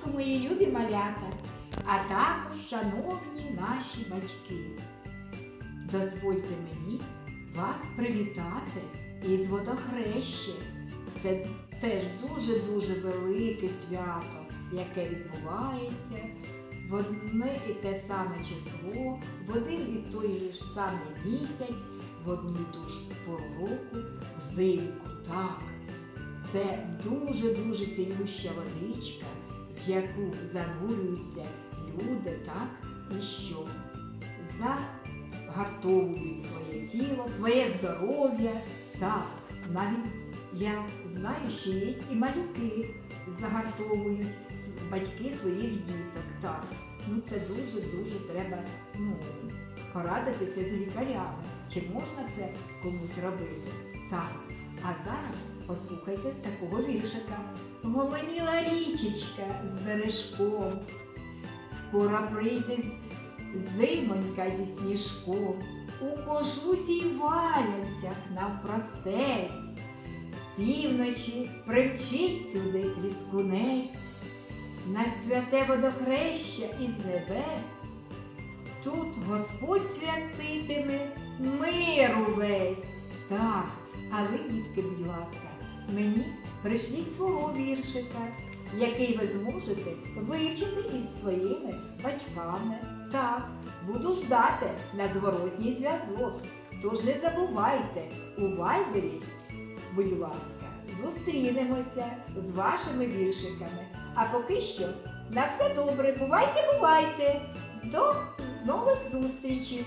раночку, мої любі малята, а також шановні наші батьки. Дозвольте мені вас привітати із водохрещем. Це теж дуже-дуже велике свято, яке відбувається в одне і те саме число, в один і той ж самий місяць, в одну і ту ж пору року, взимку. Так, це дуже-дуже цілюща водичка, в яку занурюються люди, так, і що загартовують своє тіло, своє здоров'я. Так, навіть я знаю, що є і малюки загартовують батьки своїх діток. Так, ну це дуже-дуже треба ну, порадитися з лікарями. Чи можна це комусь робити? Так. А зараз послухайте такого віршика. Гомоніла річечка з бережком. Скоро прийде зимонька зі сніжком. У кожусі валянцях навпростець. З півночі примчить сюди тріскунець. На святе водохреща із небес. Тут Господь святитиме мир увесь. Так, а ви, дітки, будь ласка, мені пришліть свого віршика, який ви зможете вивчити із своїми батьками. Так, буду ждати на зворотній зв'язок. Тож не забувайте у вайбері, будь ласка, зустрінемося з вашими віршиками. А поки що на все добре, бувайте, бувайте! До нових зустрічей!